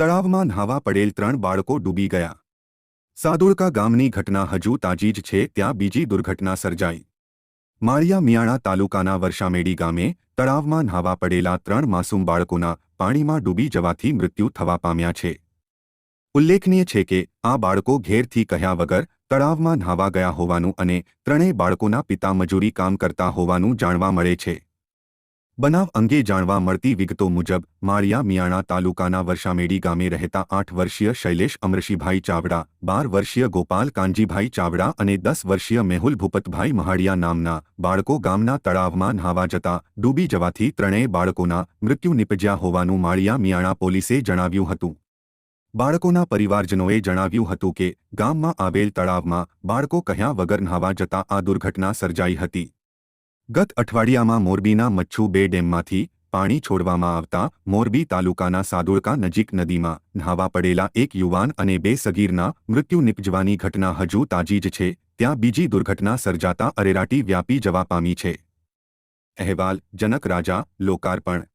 તળાવમાં ન્હાવા પડેલ ત્રણ બાળકો ડૂબી ગયા. સાદુળકા ગામની ઘટના હજુ તાજી જ છે, ત્યાં બીજી દુર્ઘટના સર્જાઈ. માળિયા મિયાણા તાલુકાના વર્ષામેડી ગામે તળાવમાં ન્હાવા પડેલા ત્રણ માસૂમ બાળકોના પાણીમાં ડૂબી જવાથી મૃત્યુ થવા પામ્યા છે. ઉલ્લેખનીય છે કે, આ બાળકો ઘેરથી કહ્યા વગર તળાવમાં ન્હાવા ગયા હોવાનું અને ત્રણેય બાળકોના પિતા મજૂરી કામ કરતા હોવાનું જાણવા મળે છે. બનાવ અંગે જાણવા મળતી વિગતો મુજબ, માળિયા મિયાણા તાલુકાના વર્ષામેડી ગામે રહેતા આઠ વર્ષીય શૈલેષ, અમરશીભાઈ ચાવડા, બાર વર્ષીય ગોપાલ કાનજીભાઈ ચાવડા અને દસ વર્ષીય મેહુલ ભૂપતભાઈ મહાડિયા નામના બાળકો ગામના તળાવમાં ન્હાવા જતા ડૂબી જવાથી ત્રણેય બાળકોના મૃત્યુ નિપજ્યા હોવાનું માળિયા મિયાણા પોલીસે જણાવ્યું હતું. બાળકોના પરિવારજનોએ જણાવ્યું હતું કે, ગામમાં આવેલ તળાવમાં બાળકો કહ્યા વગર ન્હાવા જતા આ દુર્ઘટના સર્જાઈ હતી. ગત અઠવાડિયામાં મોરબીના મચ્છુ બે ડેમમાંથી પાણી છોડવામાં આવતા મોરબી તાલુકાના સાદુળકા નજીક નદીમાં ન્હાવા પડેલા એક યુવાન અને બે સગીરના મૃત્યુ નિપજવાની ઘટના હજુ તાજી જ છે. ત્યાં બીજી દુર્ઘટના સર્જાતા અરેરાટી વ્યાપી જવા પામી છે. અહેવાલ, જનક રાજા, લોકાર્પણ